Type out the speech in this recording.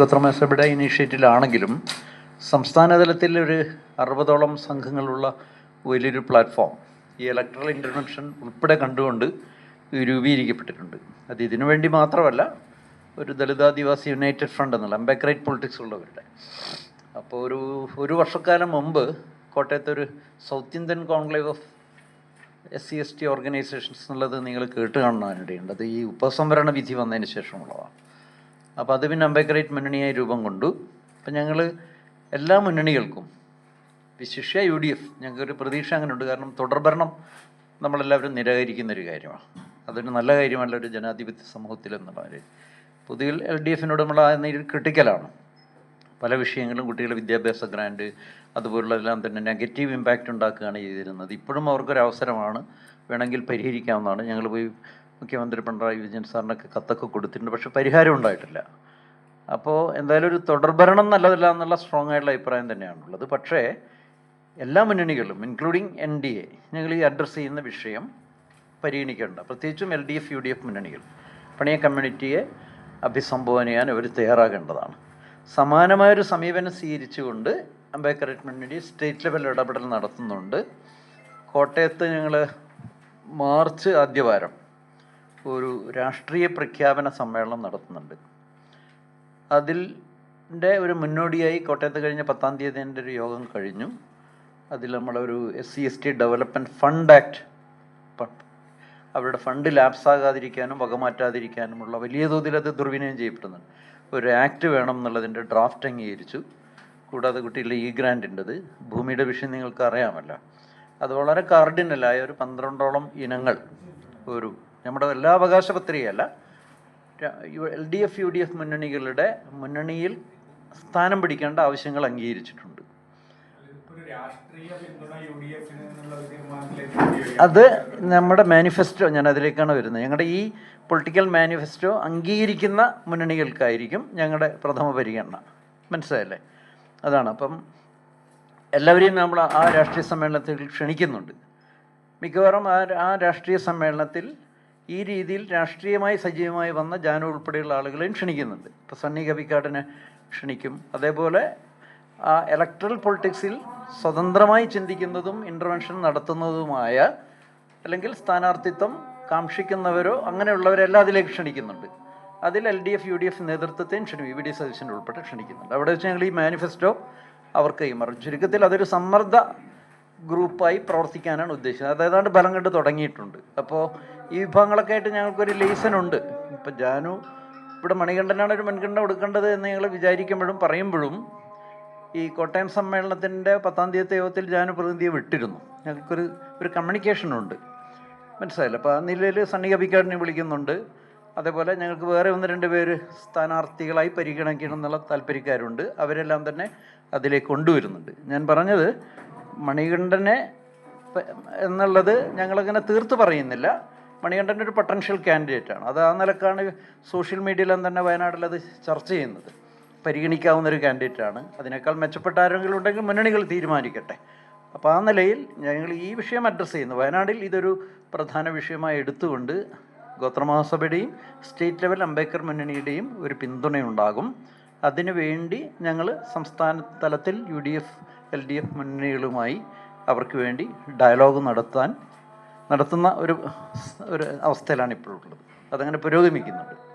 ഗോത്രമസഭയുടെ ഇനീഷ്യേറ്റീവിലാണെങ്കിലും സംസ്ഥാന തലത്തിൽ ഒരു അറുപതോളം സംഘങ്ങളുള്ള വലിയൊരു പ്ലാറ്റ്ഫോം ഈ ഇലക്ട്രൽ ഇന്റർവെൻഷൻ ഉൾപ്പെടെ കണ്ടുകൊണ്ട് രൂപീകരിക്കപ്പെട്ടിട്ടുണ്ട്. അത് ഇതിനു വേണ്ടി മാത്രമല്ല ഒരു ദളിതാദിവാസി യുണൈറ്റഡ് ഫ്രണ്ട് എന്നുള്ള അംബേക്രൈറ്റ് പൊളിറ്റിക്സ് ഉള്ളവരുടെ. അപ്പോൾ ഒരു ഒരു വർഷക്കാലം മുമ്പ് കോട്ടയത്ത് ഒരു South Indian conclave of S C S T organisations എന്നുള്ളത് നിങ്ങൾ കേട്ട് കാണാനിടയുണ്ട് അത് ഈ ഉപസംവരണ വിധി വന്നതിന് ശേഷമുള്ളതാണ്. അപ്പോൾ അത് പിന്നെ അംബേദ്കറേറ്റ് മുന്നണിയായി രൂപം കൊണ്ടു. അപ്പം ഞങ്ങൾ എല്ലാ മുന്നണികൾക്കും വിശിഷ്യ യു ഡി എഫ് ഞങ്ങൾക്കൊരു പ്രതീക്ഷ അങ്ങനെ ഉണ്ട് കാരണം തുടർഭരണം നമ്മളെല്ലാവരും നിരാകരിക്കുന്ന ഒരു കാര്യമാണ്. അതൊരു നല്ല കാര്യമല്ല ഒരു ജനാധിപത്യ സമൂഹത്തിൽ എന്നുള്ളവർ പൊതുവിൽ എൽ ഡി എഫിനോട് നമ്മൾ ആ ക്രിട്ടിക്കലാണ്. പല വിഷയങ്ങളും കുട്ടികളുടെ വിദ്യാഭ്യാസ ഗ്രാൻഡ് അതുപോലുള്ളതെല്ലാം തന്നെ നെഗറ്റീവ് ഇമ്പാക്റ്റ് ഉണ്ടാക്കുകയാണ് ചെയ്തിരുന്നത്. ഇപ്പോഴും അവർക്കൊരു അവസരമാണ് വേണമെങ്കിൽ പരിഹരിക്കാവുന്നതാണ്. ഞങ്ങൾ പോയി മുഖ്യമന്ത്രി പിണറായി വിജയൻ സാറിനൊക്കെ കത്തൊക്കെ കൊടുത്തിട്ടുണ്ട്. പക്ഷെ പരിഹാരം ഉണ്ടായിട്ടില്ല. അപ്പോൾ എന്തായാലും ഒരു തുടർഭരണം നല്ലതല്ല എന്നുള്ള സ്ട്രോങ് ആയിട്ടുള്ള അഭിപ്രായം തന്നെയാണുള്ളത്. പക്ഷേ എല്ലാ മുന്നണികളും ഇൻക്ലൂഡിങ് എൻ ഡി എ ഞങ്ങൾ ഈ അഡ്രസ്സ് ചെയ്യുന്ന വിഷയം പരിഗണിക്കേണ്ട. പ്രത്യേകിച്ചും L D F U D F മുന്നണികൾ. പണിയ കമ്മ്യൂണിറ്റിയെ അഭിസംബോധന ചെയ്യാൻ അവർ തയ്യാറാകേണ്ടതാണ്. സമാനമായൊരു സമീപനം സ്വീകരിച്ചുകൊണ്ട് അംബേദ്കറേറ്റ് മുന്നണി സ്റ്റേറ്റ് ലെവൽ ഇടപെടൽ നടത്തുന്നുണ്ട്. കോട്ടയത്ത് ഞങ്ങൾ മാർച്ച് ആദ്യവാരം ഒരു രാഷ്ട്രീയ പ്രഖ്യാപന സമ്മേളനം നടത്തുന്നുണ്ട്. അതിന്റെ ഒരു മുന്നോടിയായി കോട്ടയത്ത് കഴിഞ്ഞ പത്താം തീയതി എന്റെ ഒരു യോഗം കഴിഞ്ഞു. അതിൽ നമ്മളൊരു S C S T development fund act അവരുടെ ഫണ്ട് ലാപ്സ് ആകാതിരിക്കാനും വകമാറ്റാതിരിക്കാനുമുള്ള വലിയ തോതിൽ അത് ദുർവിനിയോഗം ചെയ്യപ്പെടുന്നുണ്ട്. ഒരു ആക്ട് വേണം എന്നുള്ളതിന്റെ ഡ്രാഫ്റ്റ് അംഗീകരിച്ചു. കൂടാതെ കുട്ടികളുടെ ഇ ഗ്രാൻഡിന്റെത് ഭൂമിയുടെ വിഷയം നിങ്ങൾക്ക് അറിയാമല്ലോ അത് വളരെ കാർഡിനലായ ഒരു പന്ത്രണ്ടോളം ഇനങ്ങൾ ഒരു നമ്മുടെ എല്ലാ അവകാശ പത്രികയല്ല L D F U D F മുന്നണികളുടെ മുന്നണിയിൽ സ്ഥാനം പിടിക്കേണ്ട ആവശ്യങ്ങൾ അംഗീകരിച്ചിട്ടുണ്ട്. അത് നമ്മുടെ മാനിഫെസ്റ്റോ ഞാൻ അതിലേക്കാണ് വരുന്നത്. ഞങ്ങളുടെ ഈ പൊളിറ്റിക്കൽ മാനിഫെസ്റ്റോ അംഗീകരിക്കുന്ന മുന്നണികൾക്കായിരിക്കും ഞങ്ങളുടെ പ്രഥമ പരിഗണന. മനസ്സിലായല്ലേ? അതാണ്. അപ്പം എല്ലാവരെയും നമ്മൾ ആ രാഷ്ട്രീയ സമ്മേളനത്തിൽ ക്ഷണിക്കുന്നുണ്ട്. മിക്കവാറും ആ ആ രാഷ്ട്രീയ സമ്മേളനത്തിൽ ഈ രീതിയിൽ രാഷ്ട്രീയമായി സജീവമായി വന്ന ജാനു ഉൾപ്പെടെയുള്ള ആളുകളെയും ക്ഷണിക്കുന്നുണ്ട്. ഇപ്പോൾ സണ്ണി കവിക്കാടിനെ ക്ഷണിക്കും. അതേപോലെ ആ ഇലക്ട്രൽ പൊളിറ്റിക്സിൽ സ്വതന്ത്രമായി ചിന്തിക്കുന്നതും ഇന്റർവെൻഷൻ നടത്തുന്നതുമായ അല്ലെങ്കിൽ സ്ഥാനാർത്ഥിത്വം കാക്ഷിക്കുന്നവരോ അങ്ങനെയുള്ളവരെല്ലാം അതിലേക്ക് ക്ഷണിക്കുന്നുണ്ട്. അതിൽ L D F U D F നേതൃത്വത്തെയും ക്ഷണിക്കും. വി ഡി സതീശൻ ഉൾപ്പെടെ ക്ഷണിക്കുന്നുണ്ട്. അവിടെ വെച്ച് ഞങ്ങൾ ഈ മാനിഫെസ്റ്റോ അവർക്ക് കൈമാറും. ചുരുക്കത്തിൽ അതൊരു സമ്മർദ്ദ ഗ്രൂപ്പായി പ്രവർത്തിക്കാനാണ് ഉദ്ദേശിച്ചത്. അത് ഏതാണ്ട് ബലം കണ്ട് തുടങ്ങിയിട്ടുണ്ട്. അപ്പോൾ ഈ വിഭാഗങ്ങളൊക്കെ ആയിട്ട് ഞങ്ങൾക്കൊരു ഉണ്ട്. ഇപ്പം ജാനു ഇവിടെ മണികണ്ഠനാണ് ഒരു മുൻഗണന കൊടുക്കേണ്ടത് എന്ന് ഞങ്ങൾ വിചാരിക്കുമ്പോഴും പറയുമ്പോഴും ഈ കോട്ടയം സമ്മേളനത്തിന്റെ പത്താം തീയതി യോഗത്തിൽ ജാനു പ്രതിനിധിയെ വിട്ടിരുന്നു. ഞങ്ങൾക്കൊരു ഒരു കമ്മ്യൂണിക്കേഷൻ ഉണ്ട്. മനസ്സിലായില്ല? അപ്പോൾ ആ നിലയിൽ സണ്ണി കപിക്കാടിനെ വിളിക്കുന്നുണ്ട്. അതേപോലെ ഞങ്ങൾക്ക് വേറെ ഒന്ന് രണ്ട് പേര് സ്ഥാനാർത്ഥികളായി പരിഗണിക്കണം എന്നുള്ള താല്പര്യക്കാരുണ്ട്. അവരെല്ലാം തന്നെ അതിലേക്ക് കൊണ്ടുവരുന്നുണ്ട്. ഞാൻ പറഞ്ഞത് മണികണ്ഠനെ എന്നുള്ളത് ഞങ്ങളങ്ങനെ തീർത്ത് പറയുന്നില്ല. മണികണ്ഠന്റെ ഒരു പൊട്ടൻഷ്യൽ കാൻഡിഡേറ്റ് ആണ്. അത് ആ നിലക്കാണ് സോഷ്യൽ മീഡിയയിലും തന്നെ വയനാട്ടിൽ അത് ചർച്ച ചെയ്യുന്നത്. പരിഗണിക്കാവുന്ന ഒരു ആണ്. അതിനേക്കാൾ മെച്ചപ്പെട്ട ആരെങ്കിലും ഉണ്ടെങ്കിൽ മുന്നണികൾ തീരുമാനിക്കട്ടെ. അപ്പോൾ ആ നിലയിൽ ഞങ്ങൾ ഈ വിഷയം അഡ്രസ്സ് ചെയ്യുന്നു. വയനാടിൽ ഇതൊരു പ്രധാന വിഷയമായി എടുത്തുകൊണ്ട് ഗോത്രമഹാസഭയുടെയും സ്റ്റേറ്റ് ലെവൽ അംബേദ്കർ മുന്നണിയുടെയും ഒരു പിന്തുണയുണ്ടാകും. അതിനുവേണ്ടി ഞങ്ങൾ സംസ്ഥാന തലത്തിൽ U D F L D F മുന്നണികളുമായി അവർക്ക് വേണ്ടി ഡയലോഗ് നടത്താൻ നടത്തുന്ന ഒരു ഒരു അവസ്ഥയിലാണ് ഇപ്പോഴുള്ളത്. അതങ്ങനെ പുരോഗമിക്കുന്നുണ്ട്.